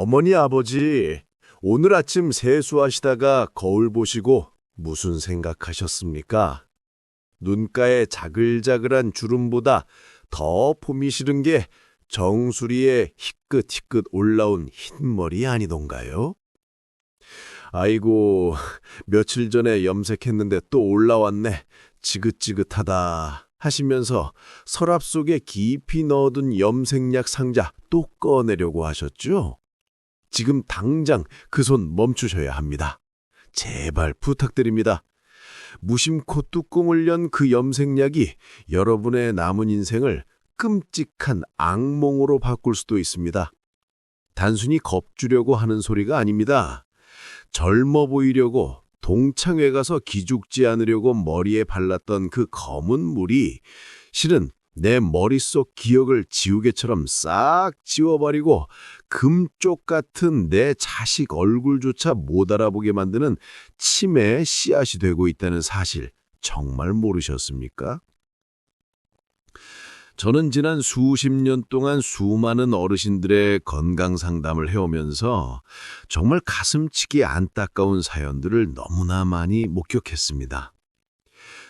어머니 아버지, 오늘 아침 세수하시다가 거울 보시고 무슨 생각하셨습니까? 눈가에 자글자글한 주름보다 더 봄이 싫은 게 정수리에 희끗희끗 올라온 흰머리 아니던가요? 아이고, 며칠 전에 염색했는데 또 올라왔네. 지긋지긋하다. 하시면서 서랍 속에 깊이 넣어둔 염색약 상자 또 꺼내려고 하셨죠? 지금 당장 그 손 멈추셔야 합니다. 제발 부탁드립니다. 무심코 뚜껑을 연 그 염색약이 여러분의 남은 인생을 끔찍한 악몽으로 바꿀 수도 있습니다. 단순히 겁주려고 하는 소리가 아닙니다. 젊어 보이려고 동창회 가서 기죽지 않으려고 머리에 발랐던 그 검은 물이 실은 내 머릿속 기억을 지우개처럼 싹 지워버리고 금쪽 같은 내 자식 얼굴조차 못 알아보게 만드는 치매의 씨앗이 되고 있다는 사실 정말 모르셨습니까? 저는 지난 수십 년 동안 수많은 어르신들의 건강 상담을 해오면서 정말 가슴치기 안타까운 사연들을 너무나 많이 목격했습니다.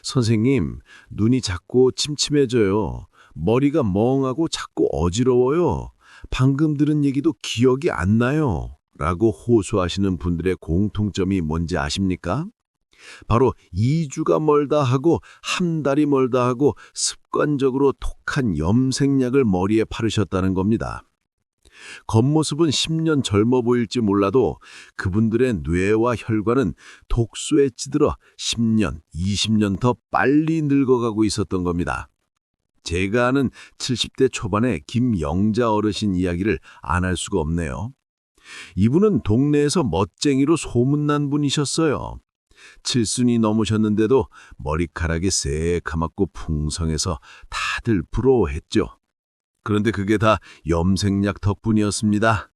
선생님, 눈이 자꾸 침침해져요. 머리가 멍하고 자꾸 어지러워요. 방금 들은 얘기도 기억이 안 나요. 라고 호소하시는 분들의 공통점이 뭔지 아십니까? 바로 2주가 멀다 하고 한 달이 멀다 하고 습관적으로 독한 염색약을 머리에 바르셨다는 겁니다. 겉모습은 10년 젊어 보일지 몰라도 그분들의 뇌와 혈관은 독소에 찌들어 10년, 20년 더 빨리 늙어가고 있었던 겁니다. 제가 아는 70대 초반의 김영자 어르신 이야기를 안 할 수가 없네요. 이분은 동네에서 멋쟁이로 소문난 분이셨어요. 칠순이 넘으셨는데도 머리카락이 새카맣고 풍성해서 다들 부러워했죠. 그런데 그게 다 염색약 덕분이었습니다.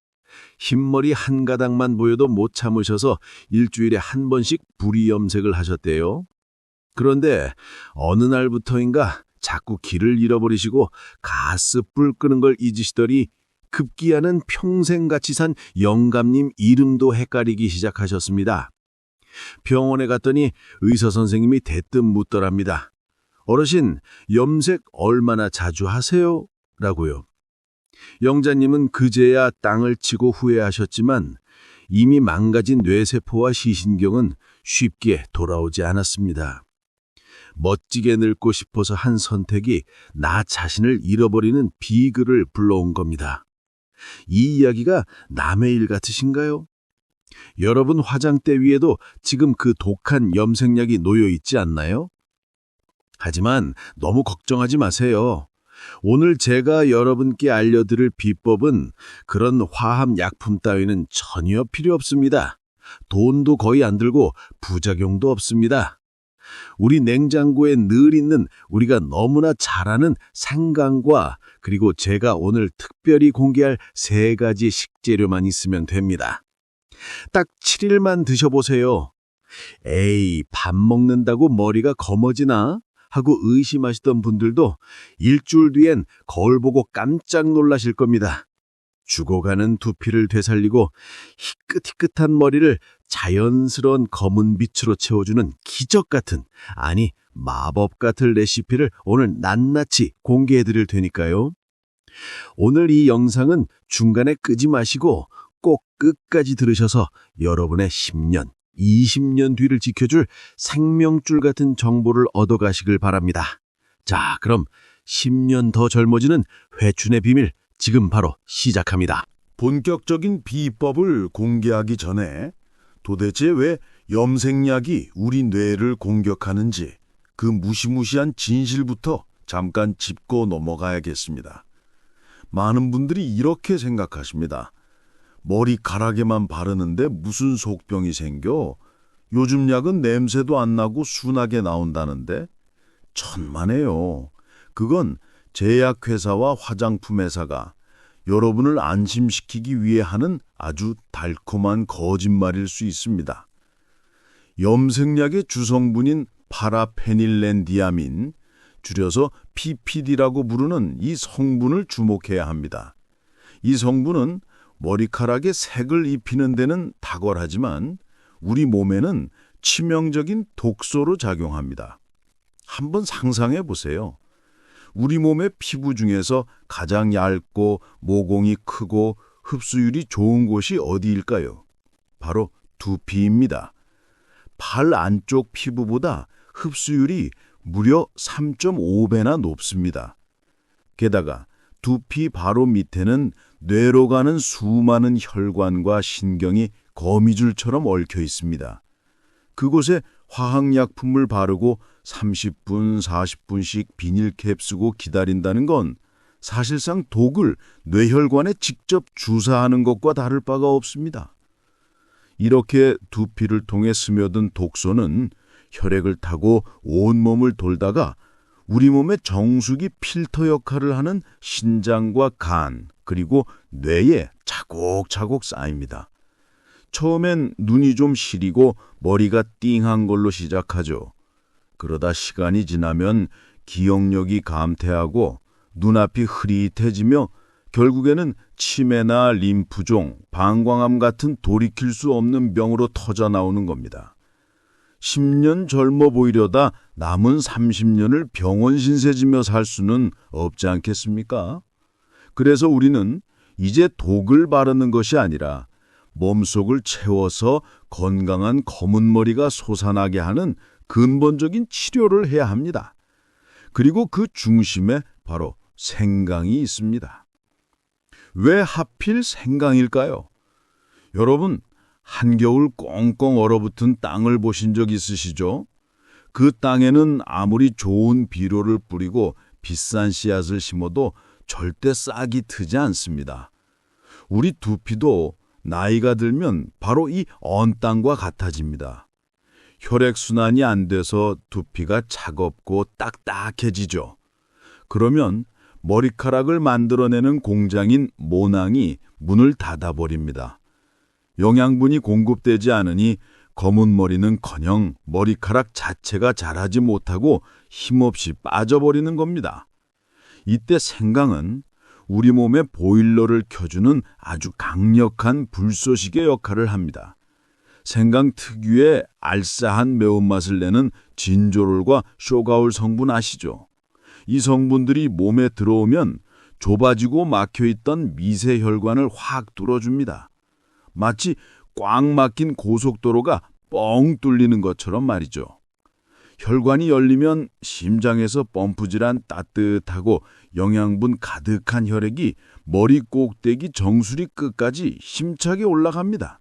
흰머리 한 가닥만 보여도 못 참으셔서 일주일에 한 번씩 부리 염색을 하셨대요. 그런데 어느 날부터인가 자꾸 길을 잃어버리시고 가스불 끄는 걸 잊으시더니 급기야는 평생 같이 산 영감님 이름도 헷갈리기 시작하셨습니다. 병원에 갔더니 의사 선생님이 대뜸 묻더랍니다. 어르신, 염색 얼마나 자주 하세요? 라고요. 영자님은 그제야 땅을 치고 후회하셨지만 이미 망가진 뇌세포와 시신경은 쉽게 돌아오지 않았습니다. 멋지게 늙고 싶어서 한 선택이 나 자신을 잃어버리는 비글을 불러온 겁니다. 이 이야기가 남의 일 같으신가요? 여러분 화장대 위에도 지금 그 독한 염색약이 놓여 있지 않나요? 하지만 너무 걱정하지 마세요. 오늘 제가 여러분께 알려드릴 비법은 그런 화합 약품 따위는 전혀 필요 없습니다. 돈도 거의 안 들고 부작용도 없습니다. 우리 냉장고에 늘 있는 우리가 너무나 잘 아는 생강과 그리고 제가 오늘 특별히 공개할 세 가지 식재료만 있으면 됩니다. 딱 7일만 드셔보세요. 에이, 밥 먹는다고 머리가 검어지나? 하고 의심하시던 분들도 일주일 뒤엔 거울 보고 깜짝 놀라실 겁니다. 죽어가는 두피를 되살리고 희끗희끗한 머리를 자연스러운 검은 빛으로 채워주는 기적 같은, 아니, 마법 같은 레시피를 오늘 낱낱이 공개해 드릴 테니까요. 오늘 이 영상은 중간에 끄지 마시고 꼭 끝까지 들으셔서 여러분의 10년, 20년 뒤를 지켜줄 생명줄 같은 정보를 얻어가시길 바랍니다. 자, 그럼 10년 더 젊어지는 회춘의 비밀 지금 바로 시작합니다. 본격적인 비법을 공개하기 전에 도대체 왜 염색약이 우리 뇌를 공격하는지 그 무시무시한 진실부터 잠깐 짚고 넘어가야겠습니다. 많은 분들이 이렇게 생각하십니다. 머리카락에만 바르는데 무슨 속병이 생겨? 요즘 약은 냄새도 안 나고 순하게 나온다는데? 천만에요. 그건 제약회사와 화장품 회사가 여러분을 안심시키기 위해 하는 아주 달콤한 거짓말일 수 있습니다. 염색약의 주성분인 파라페닐렌디아민, 줄여서 PPD라고 부르는 이 성분을 주목해야 합니다. 이 성분은 머리카락에 색을 입히는 데는 탁월하지만 우리 몸에는 치명적인 독소로 작용합니다. 한번 상상해 보세요. 우리 몸의 피부 중에서 가장 얇고 모공이 크고 흡수율이 좋은 곳이 어디일까요? 바로 두피입니다. 팔 안쪽 피부보다 흡수율이 무려 3.5배나 높습니다. 게다가 두피 바로 밑에는 뇌로 가는 수많은 혈관과 신경이 거미줄처럼 얽혀 있습니다. 그곳에 화학약품을 바르고 30분, 40분씩 비닐캡 쓰고 기다린다는 건 사실상 독을 뇌혈관에 직접 주사하는 것과 다를 바가 없습니다. 이렇게 두피를 통해 스며든 독소는 혈액을 타고 온몸을 돌다가 우리 몸의 정수기 필터 역할을 하는 신장과 간, 그리고 뇌에 차곡차곡 쌓입니다. 처음엔 눈이 좀 시리고 머리가 띵한 걸로 시작하죠. 그러다 시간이 지나면 기억력이 감퇴하고 눈앞이 흐릿해지며 결국에는 치매나 림프종, 방광암 같은 돌이킬 수 없는 병으로 터져 나오는 겁니다. 10년 젊어 보이려다 남은 30년을 병원 신세지며 살 수는 없지 않겠습니까? 그래서 우리는 이제 독을 바르는 것이 아니라 몸속을 채워서 건강한 검은 머리가 솟아나게 하는 근본적인 치료를 해야 합니다. 그리고 그 중심에 바로 생강이 있습니다. 왜 하필 생강일까요? 여러분, 한겨울 꽁꽁 얼어붙은 땅을 보신 적 있으시죠? 그 땅에는 아무리 좋은 비료를 뿌리고 비싼 씨앗을 심어도 절대 싹이 트지 않습니다. 우리 두피도 나이가 들면 바로 이 언 땅과 같아집니다. 혈액순환이 안 돼서 두피가 차갑고 딱딱해지죠. 그러면 머리카락을 만들어내는 공장인 모낭이 문을 닫아버립니다. 영양분이 공급되지 않으니 검은 머리는커녕 머리카락 자체가 자라지 못하고 힘없이 빠져버리는 겁니다. 이때 생강은 우리 몸의 보일러를 켜주는 아주 강력한 불쏘시개 역할을 합니다. 생강 특유의 알싸한 매운맛을 내는 진조롤과 쇼가올 성분 아시죠? 이 성분들이 몸에 들어오면 좁아지고 막혀있던 미세혈관을 확 뚫어줍니다. 마치 꽉 막힌 고속도로가 뻥 뚫리는 것처럼 말이죠. 혈관이 열리면 심장에서 펌프질한 따뜻하고 영양분 가득한 혈액이 머리 꼭대기 정수리 끝까지 힘차게 올라갑니다.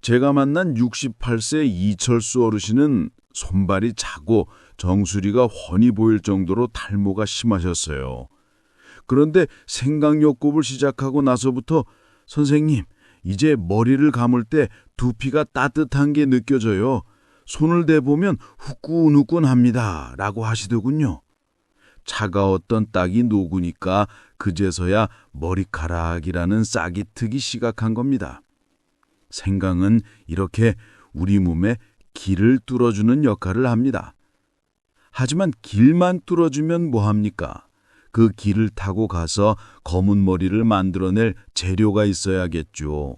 제가 만난 68세 이철수 어르신은 손발이 차고 정수리가 훤히 보일 정도로 탈모가 심하셨어요. 그런데 생강요법을 시작하고 나서부터 선생님, 이제 머리를 감을 때 두피가 따뜻한 게 느껴져요. 손을 대보면 후끈후끈합니다. 라고 하시더군요. 차가웠던 딱이 녹으니까 그제서야 머리카락이라는 싹이 트기 시작한 겁니다. 생강은 이렇게 우리 몸에 길을 뚫어주는 역할을 합니다. 하지만 길만 뚫어주면 뭐합니까? 그 길을 타고 가서 검은 머리를 만들어낼 재료가 있어야겠죠.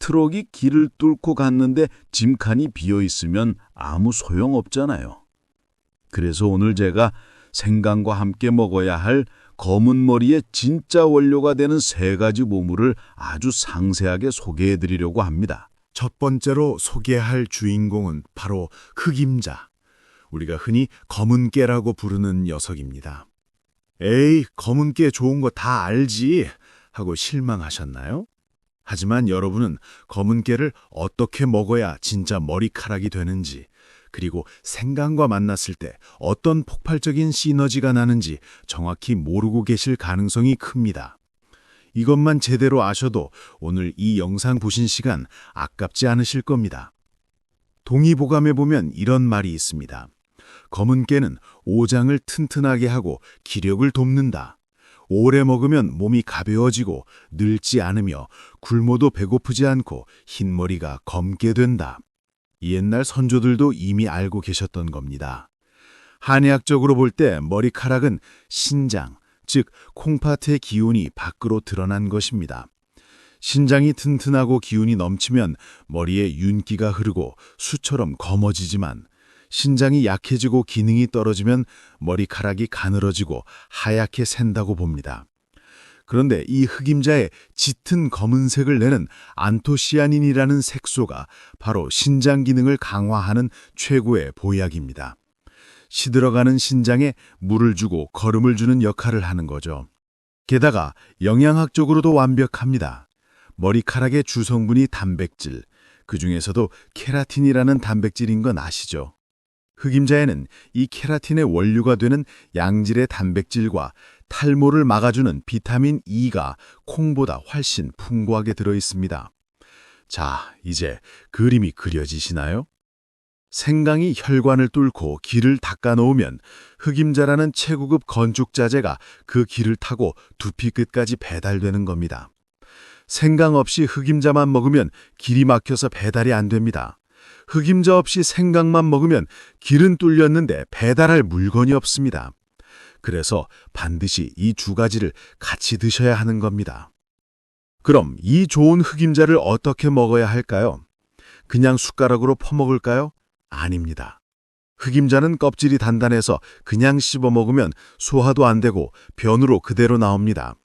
트럭이 길을 뚫고 갔는데 짐칸이 비어 있으면 아무 소용 없잖아요. 그래서 오늘 제가 생강과 함께 먹어야 할 검은 머리의 진짜 원료가 되는 세 가지 보물을 아주 상세하게 소개해 드리려고 합니다. 첫 번째로 소개할 주인공은 바로 흑임자. 우리가 흔히 검은 깨라고 부르는 녀석입니다. 에이, 검은 깨 좋은 거 다 알지 하고 실망하셨나요? 하지만 여러분은 검은 깨를 어떻게 먹어야 진짜 머리카락이 되는지, 그리고 생강과 만났을 때 어떤 폭발적인 시너지가 나는지 정확히 모르고 계실 가능성이 큽니다. 이것만 제대로 아셔도 오늘 이 영상 보신 시간 아깝지 않으실 겁니다. 동의보감에 보면 이런 말이 있습니다. 검은 깨는 오장을 튼튼하게 하고 기력을 돕는다. 오래 먹으면 몸이 가벼워지고 늙지 않으며 굶어도 배고프지 않고 흰머리가 검게 된다. 옛날 선조들도 이미 알고 계셨던 겁니다. 한의학적으로 볼 때 머리카락은 신장, 즉 콩팥의 기운이 밖으로 드러난 것입니다. 신장이 튼튼하고 기운이 넘치면 머리에 윤기가 흐르고 수처럼 검어지지만 신장이 약해지고 기능이 떨어지면 머리카락이 가늘어지고 하얗게 샌다고 봅니다. 그런데 이 흑임자의 짙은 검은색을 내는 안토시아닌이라는 색소가 바로 신장 기능을 강화하는 최고의 보약입니다. 시들어가는 신장에 물을 주고 거름을 주는 역할을 하는 거죠. 게다가 영양학적으로도 완벽합니다. 머리카락의 주성분이 단백질, 그 중에서도 케라틴이라는 단백질인 건 아시죠? 흑임자에는 이 케라틴의 원료가 되는 양질의 단백질과 탈모를 막아주는 비타민 E가 콩보다 훨씬 풍부하게 들어 있습니다. 자, 이제 그림이 그려지시나요? 생강이 혈관을 뚫고 길을 닦아 놓으면 흑임자라는 최고급 건축 자재가 그 길을 타고 두피 끝까지 배달되는 겁니다. 생강 없이 흑임자만 먹으면 길이 막혀서 배달이 안 됩니다. 흑임자 없이 생강만 먹으면 길은 뚫렸는데 배달할 물건이 없습니다. 그래서 반드시 이 두 가지를 같이 드셔야 하는 겁니다. 그럼 이 좋은 흑임자를 어떻게 먹어야 할까요? 그냥 숟가락으로 퍼먹을까요? 아닙니다. 흑임자는 껍질이 단단해서 그냥 씹어 먹으면 소화도 안 되고 변으로 그대로 나옵니다.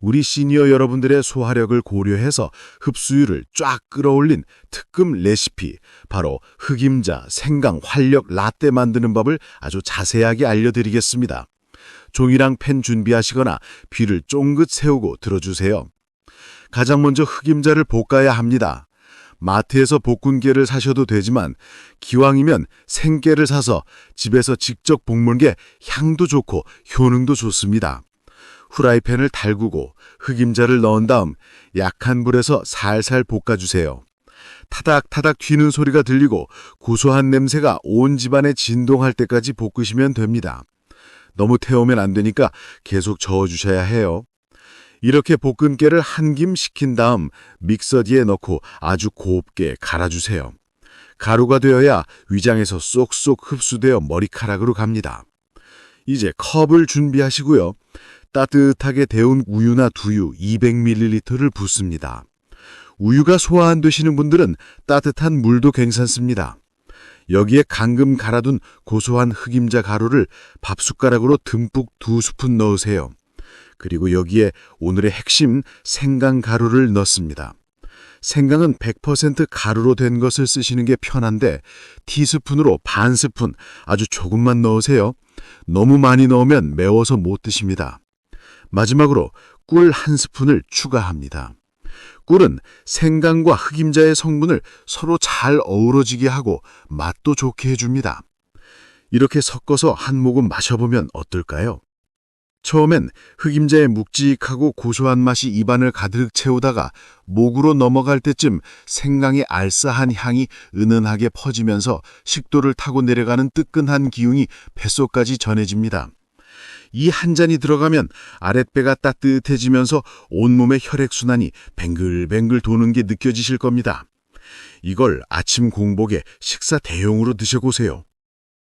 우리 시니어 여러분들의 소화력을 고려해서 흡수율을 쫙 끌어올린 특급 레시피, 바로 흑임자 생강 활력 라떼 만드는 법을 아주 자세하게 알려드리겠습니다. 종이랑 펜 준비하시거나 귀를 쫑긋 세우고 들어주세요. 가장 먼저 흑임자를 볶아야 합니다. 마트에서 볶은 깨를 사셔도 되지만 기왕이면 생깨를 사서 집에서 직접 볶는 게 향도 좋고 효능도 좋습니다. 후라이팬을 달구고 흑임자를 넣은 다음 약한 불에서 살살 볶아주세요. 타닥타닥 튀는 소리가 들리고 고소한 냄새가 온 집안에 진동할 때까지 볶으시면 됩니다. 너무 태우면 안 되니까 계속 저어주셔야 해요. 이렇게 볶은 깨를 한 김 식힌 다음 믹서기에 넣고 아주 곱게 갈아주세요. 가루가 되어야 위장에서 쏙쏙 흡수되어 머리카락으로 갑니다. 이제 컵을 준비하시고요. 따뜻하게 데운 우유나 두유 200ml를 붓습니다. 우유가 소화 안 되시는 분들은 따뜻한 물도 괜찮습니다. 여기에 방금 갈아둔 고소한 흑임자 가루를 밥숟가락으로 듬뿍 두 스푼 넣으세요. 그리고 여기에 오늘의 핵심 생강 가루를 넣습니다. 생강은 100% 가루로 된 것을 쓰시는 게 편한데 티스푼으로 반 스푼 아주 조금만 넣으세요. 너무 많이 넣으면 매워서 못 드십니다. 마지막으로 꿀 한 스푼을 추가합니다. 꿀은 생강과 흑임자의 성분을 서로 잘 어우러지게 하고 맛도 좋게 해줍니다. 이렇게 섞어서 한 모금 마셔보면 어떨까요? 처음엔 흑임자의 묵직하고 고소한 맛이 입안을 가득 채우다가 목으로 넘어갈 때쯤 생강의 알싸한 향이 은은하게 퍼지면서 식도를 타고 내려가는 뜨끈한 기운이 뱃속까지 전해집니다. 이 한 잔이 들어가면 아랫배가 따뜻해지면서 온몸의 혈액순환이 뱅글뱅글 도는 게 느껴지실 겁니다. 이걸 아침 공복에 식사 대용으로 드셔보세요.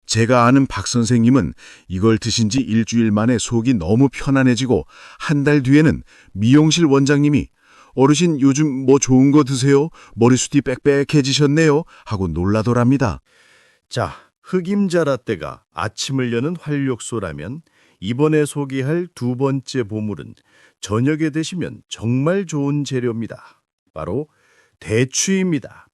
제가 아는 박 선생님은 이걸 드신 지 일주일 만에 속이 너무 편안해지고 한 달 뒤에는 미용실 원장님이 어르신 요즘 뭐 좋은 거 드세요? 머리숱이 빽빽해지셨네요. 하고 놀라더랍니다. 자, 흑임자 라떼가 아침을 여는 활력소라면 이번에 소개할 두 번째 보물은 저녁에 드시면 정말 좋은 재료입니다. 바로 대추입니다.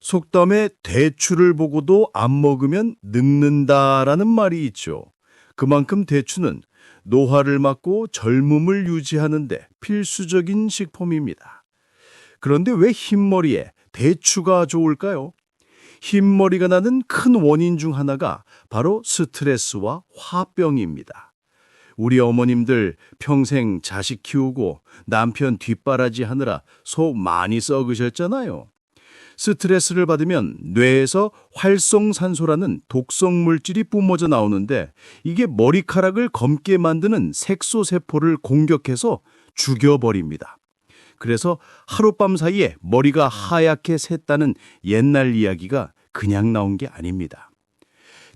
속담에 대추를 보고도 안 먹으면 늙는다라는 말이 있죠. 그만큼 대추는 노화를 막고 젊음을 유지하는데 필수적인 식품입니다. 그런데 왜 흰머리에 대추가 좋을까요? 흰머리가 나는 큰 원인 중 하나가 바로 스트레스와 화병입니다. 우리 어머님들 평생 자식 키우고 남편 뒷바라지 하느라 속 많이 썩으셨잖아요. 스트레스를 받으면 뇌에서 활성산소라는 독성 물질이 뿜어져 나오는데 이게 머리카락을 검게 만드는 색소세포를 공격해서 죽여버립니다. 그래서 하룻밤 사이에 머리가 하얗게 샜다는 옛날 이야기가 그냥 나온 게 아닙니다.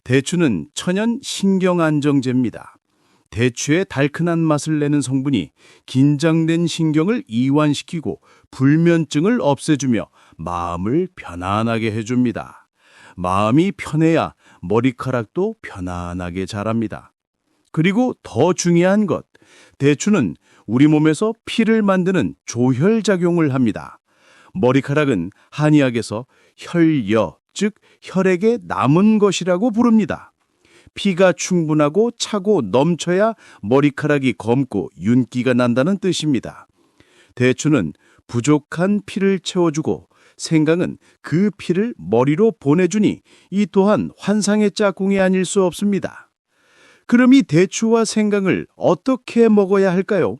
대추는 천연 신경안정제입니다. 대추의 달큰한 맛을 내는 성분이 긴장된 신경을 이완시키고 불면증을 없애주며 마음을 편안하게 해줍니다. 마음이 편해야 머리카락도 편안하게 자랍니다. 그리고 더 중요한 것, 대추는 우리 몸에서 피를 만드는 조혈작용을 합니다. 머리카락은 한의학에서 혈여, 즉 혈액의 남은 것이라고 부릅니다. 피가 충분하고 차고 넘쳐야 머리카락이 검고 윤기가 난다는 뜻입니다. 대추는 부족한 피를 채워주고 생강은 그 피를 머리로 보내주니 이 또한 환상의 짝꿍이 아닐 수 없습니다. 그럼 이 대추와 생강을 어떻게 먹어야 할까요?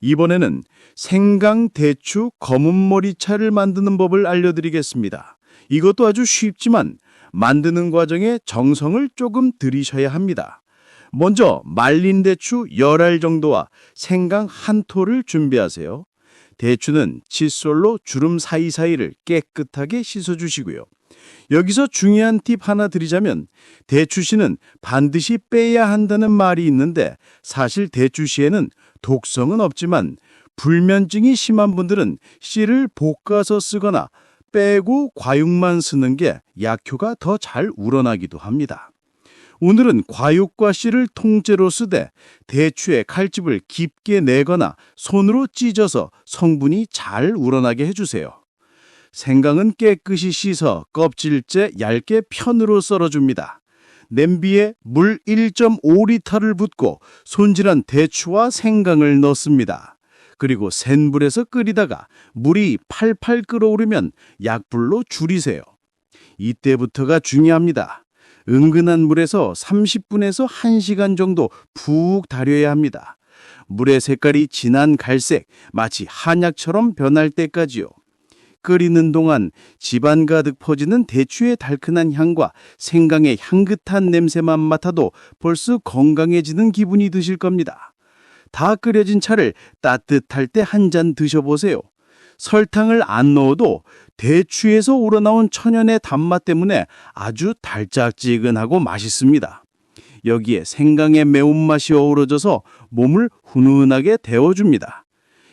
이번에는 생강, 대추, 검은 머리차를 만드는 법을 알려드리겠습니다. 이것도 아주 쉽지만 만드는 과정에 정성을 조금 들이셔야 합니다. 먼저 말린 대추 열 알 정도와 생강 한 톨을 준비하세요. 대추는 칫솔로 주름 사이사이를 깨끗하게 씻어주시고요. 여기서 중요한 팁 하나 드리자면 대추씨는 반드시 빼야 한다는 말이 있는데 사실 대추씨에는 독성은 없지만 불면증이 심한 분들은 씨를 볶아서 쓰거나 빼고 과육만 쓰는 게 약효가 더 잘 우러나기도 합니다. 오늘은 과육과 씨를 통째로 쓰되 대추의 칼집을 깊게 내거나 손으로 찢어서 성분이 잘 우러나게 해주세요. 생강은 깨끗이 씻어 껍질째 얇게 편으로 썰어줍니다. 냄비에 물 1.5리터를 붓고 손질한 대추와 생강을 넣습니다. 그리고 센 불에서 끓이다가 물이 팔팔 끓어오르면 약불로 줄이세요. 이때부터가 중요합니다. 은근한 물에서 30분에서 1시간 정도 푹 달여야 합니다. 물의 색깔이 진한 갈색, 마치 한약처럼 변할 때까지요. 끓이는 동안 집안 가득 퍼지는 대추의 달큰한 향과 생강의 향긋한 냄새만 맡아도 벌써 건강해지는 기분이 드실 겁니다. 다 끓여진 차를 따뜻할 때 한 잔 드셔보세요. 설탕을 안 넣어도 대추에서 우러나온 천연의 단맛 때문에 아주 달짝지근하고 맛있습니다. 여기에 생강의 매운맛이 어우러져서 몸을 훈훈하게 데워줍니다.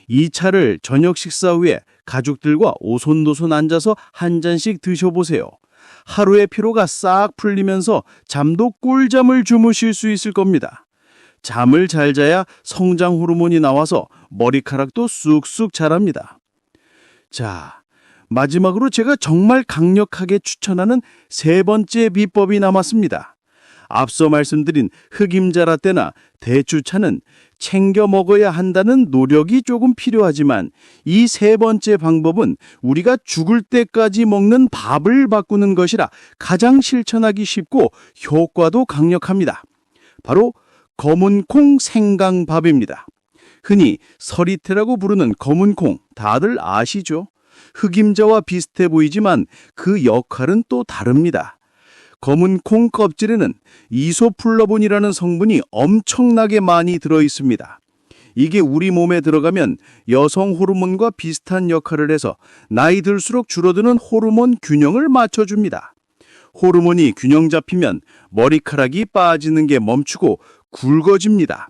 이 차를 저녁 식사 후에 가족들과 오손도손 앉아서 한 잔씩 드셔보세요. 하루의 피로가 싹 풀리면서 잠도 꿀잠을 주무실 수 있을 겁니다. 잠을 잘 자야 성장 호르몬이 나와서 머리카락도 쑥쑥 자랍니다. 자, 마지막으로 제가 정말 강력하게 추천하는 세 번째 비법이 남았습니다. 앞서 말씀드린 흑임자라 때나 대추차는 챙겨 먹어야 한다는 노력이 조금 필요하지만 이 세 번째 방법은 우리가 죽을 때까지 먹는 밥을 바꾸는 것이라 가장 실천하기 쉽고 효과도 강력합니다. 바로 검은콩 생강밥입니다. 흔히 서리태라고 부르는 검은콩 다들 아시죠? 흑임자와 비슷해 보이지만 그 역할은 또 다릅니다. 검은 콩 껍질에는 이소플라본이라는 성분이 엄청나게 많이 들어 있습니다. 이게 우리 몸에 들어가면 여성 호르몬과 비슷한 역할을 해서 나이 들수록 줄어드는 호르몬 균형을 맞춰줍니다. 호르몬이 균형 잡히면 머리카락이 빠지는 게 멈추고 굵어집니다.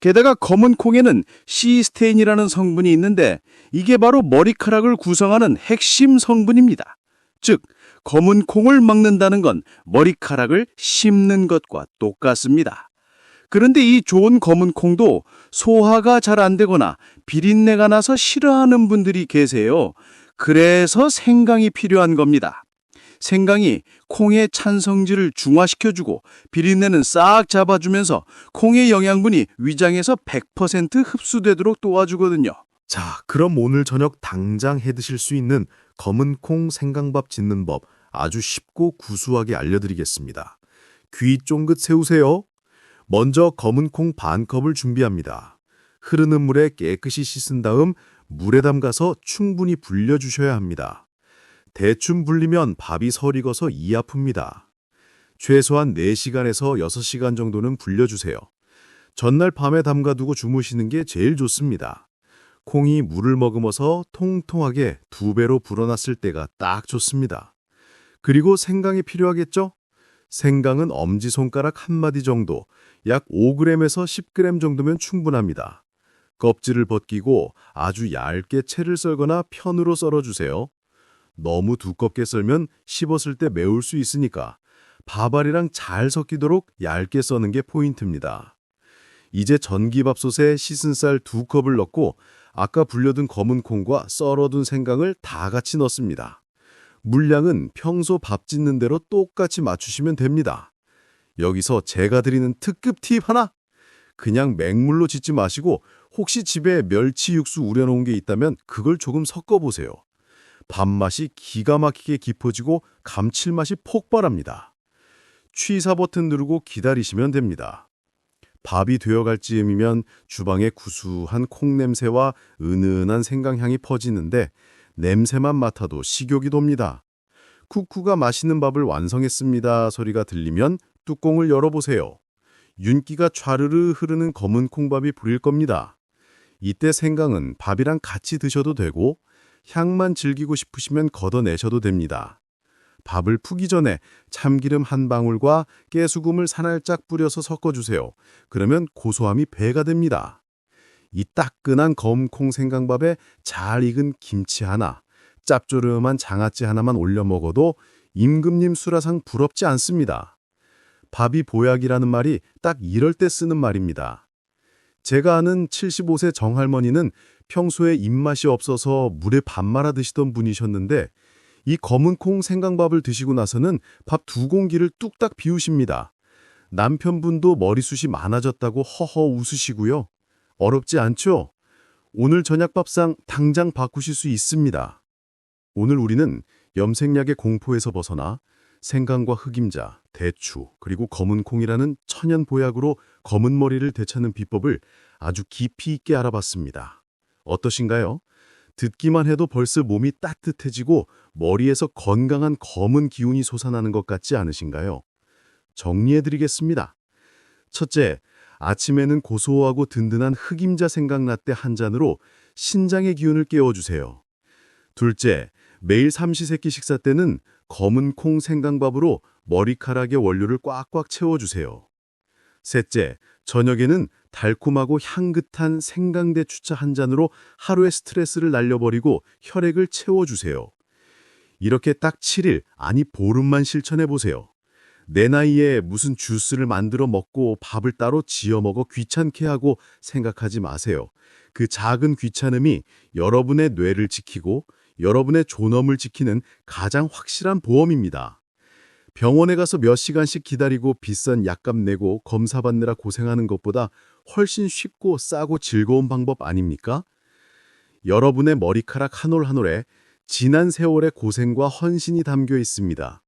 게다가 검은 콩에는 시스테인이라는 성분이 있는데 이게 바로 머리카락을 구성하는 핵심 성분입니다. 즉, 검은 콩을 먹는다는 건 머리카락을 씹는 것과 똑같습니다. 그런데 이 좋은 검은 콩도 소화가 잘 안 되거나 비린내가 나서 싫어하는 분들이 계세요. 그래서 생강이 필요한 겁니다. 생강이 콩의 찬성질을 중화시켜주고 비린내는 싹 잡아주면서 콩의 영양분이 위장에서 100% 흡수되도록 도와주거든요. 자, 그럼 오늘 저녁 당장 해 드실 수 있는 검은 콩 생강밥 짓는 법 아주 쉽고 구수하게 알려드리겠습니다. 귀 쫑긋 세우세요. 먼저 검은 콩 반 컵을 준비합니다. 흐르는 물에 깨끗이 씻은 다음 물에 담가서 충분히 불려주셔야 합니다. 대충 불리면 밥이 설 익어서 이 아픕니다. 최소한 4시간에서 6시간 정도는 불려주세요. 전날 밤에 담가두고 주무시는 게 제일 좋습니다. 콩이 물을 머금어서 통통하게 두 배로 불어났을 때가 딱 좋습니다. 그리고 생강이 필요하겠죠? 생강은 엄지손가락 한 마디 정도, 약 5g에서 10g 정도면 충분합니다. 껍질을 벗기고 아주 얇게 채를 썰거나 편으로 썰어주세요. 너무 두껍게 썰면 씹었을 때 매울 수 있으니까 밥알이랑 잘 섞이도록 얇게 써는 게 포인트입니다. 이제 전기밥솥에 씻은 쌀 두 컵을 넣고 아까 불려둔 검은 콩과 썰어둔 생강을 다 같이 넣습니다. 물량은 평소 밥 짓는 대로 똑같이 맞추시면 됩니다. 여기서 제가 드리는 특급 팁 하나! 그냥 맹물로 짓지 마시고 혹시 집에 멸치 육수 우려놓은 게 있다면 그걸 조금 섞어보세요. 밥맛이 기가 막히게 깊어지고 감칠맛이 폭발합니다. 취사 버튼 누르고 기다리시면 됩니다. 밥이 되어갈 즈음이면 주방에 구수한 콩 냄새와 은은한 생강향이 퍼지는데 냄새만 맡아도 식욕이 돕니다. 쿠쿠가 맛있는 밥을 완성했습니다 소리가 들리면 뚜껑을 열어보세요. 윤기가 좌르르 흐르는 검은 콩밥이 불일 겁니다. 이때 생강은 밥이랑 같이 드셔도 되고 향만 즐기고 싶으시면 걷어내셔도 됩니다. 밥을 푸기 전에 참기름 한 방울과 깨소금을 살짝 뿌려서 섞어주세요. 그러면 고소함이 배가 됩니다. 이 따끈한 검콩 생강밥에 잘 익은 김치 하나, 짭조름한 장아찌 하나만 올려 먹어도 임금님 수라상 부럽지 않습니다. 밥이 보약이라는 말이 딱 이럴 때 쓰는 말입니다. 제가 아는 75세 정할머니는 평소에 입맛이 없어서 물에 밥 말아 드시던 분이셨는데 이 검은 콩 생강밥을 드시고 나서는 밥 두 공기를 뚝딱 비우십니다. 남편분도 머리숱이 많아졌다고 허허 웃으시고요. 어렵지 않죠? 오늘 저녁 밥상 당장 바꾸실 수 있습니다. 오늘 우리는 염색약의 공포에서 벗어나 생강과 흑임자, 대추, 그리고 검은 콩이라는 천연 보약으로 검은 머리를 되찾는 비법을 아주 깊이 있게 알아봤습니다. 어떠신가요? 듣기만 해도 벌써 몸이 따뜻해지고 머리에서 건강한 검은 기운이 솟아나는 것 같지 않으신가요? 정리해드리겠습니다. 첫째, 아침에는 고소하고 든든한 흑임자 생강라떼 한 잔으로 신장의 기운을 깨워주세요. 둘째, 매일 삼시세끼 식사 때는 검은 콩 생강밥으로 머리카락의 원료를 꽉꽉 채워주세요. 셋째, 저녁에는 달콤하고 향긋한 생강대 추차 한 잔으로 하루의 스트레스를 날려버리고 혈액을 채워주세요. 이렇게 딱 7일, 아니 보름만 실천해보세요. 내 나이에 무슨 주스를 만들어 먹고 밥을 따로 지어 먹어 귀찮게 하고 생각하지 마세요. 그 작은 귀찮음이 여러분의 뇌를 지키고 여러분의 존엄을 지키는 가장 확실한 보험입니다. 병원에 가서 몇 시간씩 기다리고 비싼 약값 내고 검사 받느라 고생하는 것보다 훨씬 쉽고 싸고 즐거운 방법 아닙니까? 여러분의 머리카락 한 올 한 올에 지난 세월의 고생과 헌신이 담겨 있습니다.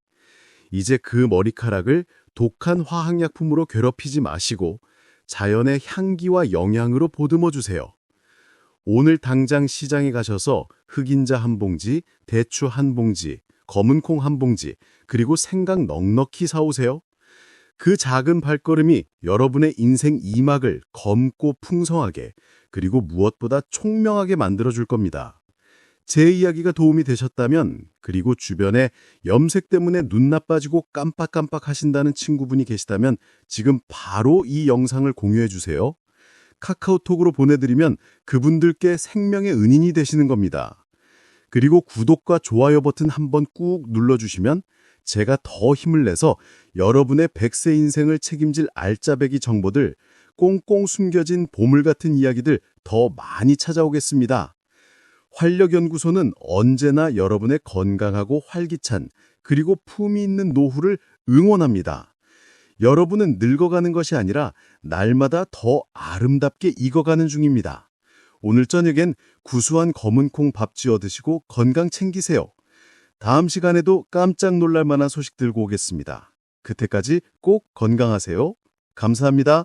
이제 그 머리카락을 독한 화학약품으로 괴롭히지 마시고 자연의 향기와 영양으로 보듬어 주세요. 오늘 당장 시장에 가셔서 흑임자 한 봉지, 대추 한 봉지, 검은 콩 한 봉지, 그리고 생강 넉넉히 사오세요. 그 작은 발걸음이 여러분의 인생 이막을 검고 풍성하게, 그리고 무엇보다 총명하게 만들어줄 겁니다. 제 이야기가 도움이 되셨다면, 그리고 주변에 염색 때문에 눈 나빠지고 깜빡깜빡 하신다는 친구분이 계시다면 지금 바로 이 영상을 공유해 주세요. 카카오톡으로 보내드리면 그분들께 생명의 은인이 되시는 겁니다. 그리고 구독과 좋아요 버튼 한번 꾹 눌러주시면 제가 더 힘을 내서 여러분의 백세 인생을 책임질 알짜배기 정보들, 꽁꽁 숨겨진 보물 같은 이야기들 더 많이 찾아오겠습니다. 활력연구소는 언제나 여러분의 건강하고 활기찬 그리고 품위 있는 노후를 응원합니다. 여러분은 늙어가는 것이 아니라 날마다 더 아름답게 익어가는 중입니다. 오늘 저녁엔 구수한 검은 콩 밥 지어 드시고 건강 챙기세요. 다음 시간에도 깜짝 놀랄 만한 소식 들고 오겠습니다. 그때까지 꼭 건강하세요. 감사합니다.